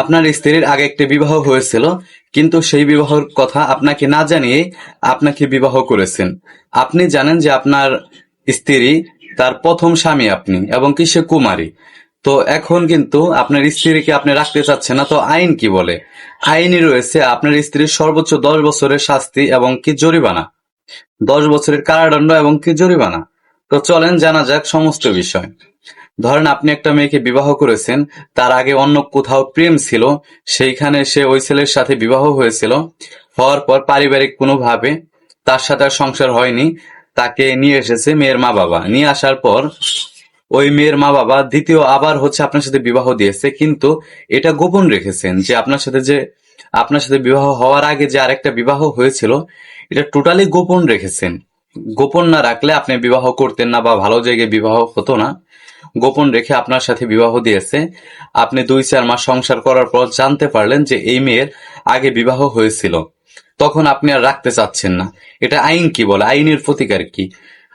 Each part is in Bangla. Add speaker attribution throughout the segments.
Speaker 1: আপনার স্ত্রীর আগে একটি বিবাহ হয়েছিল, কিন্তু সেই বিবাহের কথা আপনাকে না জানিয়ে আপনাকে বিবাহ করেছেন। আপনি জানেন যে আপনার স্ত্রী তার প্রথম স্বামী আপনি এবং কি সে কুমারী। তো এখন কিন্তু আপনার স্ত্রীকে আপনি রাখতে চাচ্ছেন না, তো আইন কি বলে? আইনে রয়েছে আপনার স্ত্রীর সর্বোচ্চ দশ বছরের শাস্তি এবং কি জরিমানা। দশ বছরের কারাদণ্ড এবং কি জরিমানা। তো চলেন জানা যাক সমস্ত বিষয়। ধরেন আপনি একটা মেয়েকে বিবাহ করেছেন, তার আগে অন্য কোথাও প্রেম ছিল, সেইখানে সে ওই ছেলের সাথে বিবাহ হয়েছিল, হওয়ার পর পারিবারিক কোনোভাবে তার সাথে আর সংসার হয়নি, তাকে নিয়ে এসেছে মেয়ের মা বাবা। নিয়ে আসার পর ওই মেয়ের মা বাবা দ্বিতীয় আবার হচ্ছে আপনার সাথে বিবাহ দিয়েছে, কিন্তু এটা গোপন রেখেছেন যে আপনার সাথে যে, আপনার সাথে বিবাহ হওয়ার আগে যে আরেকটা বিবাহ হয়েছিল, এটা টোটালি গোপন রেখেছেন। গোপন না রাখলে আপনি বিবাহ করতেন না বা ভালো জায়গায় বিবাহ হতো না। গোপন রেখে আপনার সাথে বিবাহ দিয়েছে। আপনি দুই, চার মাস সংসার করার পর জানতে পারলেন যে এই মেয়ের আগে বিবাহ হয়েছিল। তখন আপনি আর রাখতে চাচ্ছেন না। এটা আইন কি বলে? আইনের প্রতিকার কি?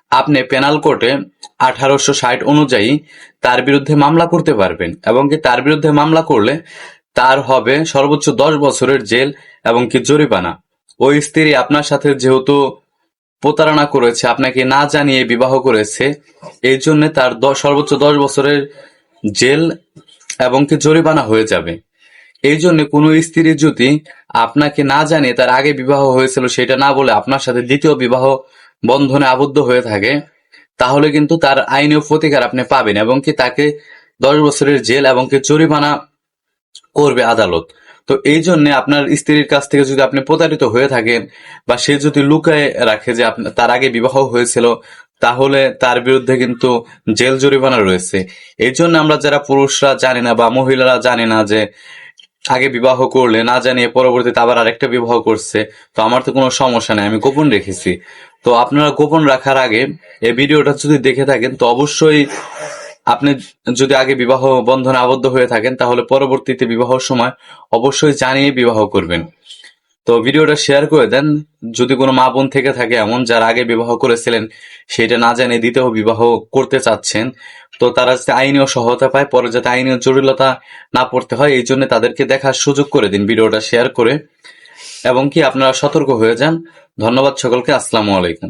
Speaker 1: আপনি পেনাল কোর্টে আঠারোশো ষাট অনুযায়ী তার বিরুদ্ধে মামলা করতে পারবেন এবং কি তার বিরুদ্ধে মামলা করলে তার হবে সর্বোচ্চ দশ বছরের জেল এবং কি জরিমানা। ওই স্ত্রী আপনার সাথে যেহেতু প্রতারণা করেছে, আপনাকে না জানিয়ে বিবাহ করেছে, এই জন্য তার সর্বোচ্চ দশ বছরের জেল এবং কি জরিমানা হয়ে যাবে। এই জন্য কোনো স্ত্রী যদি আপনাকে না জানিয়ে তার আগে বিবাহ হয়েছিল সেটা না বলে আপনার সাথে দ্বিতীয় বিবাহ বন্ধনে আবদ্ধ হয়ে থাকে, তাহলে কিন্তু তার আইনীয় প্রতিকার আপনি পাবেন এবং কি তাকে দশ বছরের জেল এবং কি জরিমানা করবে আদালত। তো এই জন্য আপনার স্ত্রীর কাছ থেকে যদি আপনি প্রতারিত হয়ে থাকেন বা সে যদি লুকায় রাখে যে তার আগে বিবাহ হয়েছিল, তাহলে তার বিরুদ্ধে কিন্তু জেল জরিমানা রয়েছে। এই জন্য আমরা যারা পুরুষরা জানি না বা মহিলারা জানি না যে আগে বিবাহ করলে, না জানিয়ে পরবর্তীতে আবার আরেকটা বিবাহ করছে, তো আমার তো কোনো সমস্যা নেই, আমি গোপন রেখেছি। তো আপনারা গোপন রাখার আগে এই ভিডিওটা যদি দেখে থাকেন, তো অবশ্যই আপনি যদি আগে বিবাহ বন্ধনে আবদ্ধ হয়ে থাকেন, তাহলে পরবর্তীতে বিবাহর সময় অবশ্যই জানিয়ে বিবাহ করবেন। তো ভিডিওটা শেয়ার করে দেন। যদি কোনো মা বোন থেকে থাকে এমন, যার আগে বিবাহ করেছিলেন, সেটা না জানিয়ে দ্বিতীয় বিবাহ করতে চাচ্ছেন, তো তারা যাতে আইনীয় সহায়তা পায়, পরে যাতে আইনীয় জটিলতা না পড়তে হয়, এই জন্য তাদেরকে দেখার সুযোগ করে দিন ভিডিওটা শেয়ার করে। এবং কি, আপনারা সতর্ক হয়ে যান। ধন্যবাদ সকলকে। আসসালামু আলাইকুম।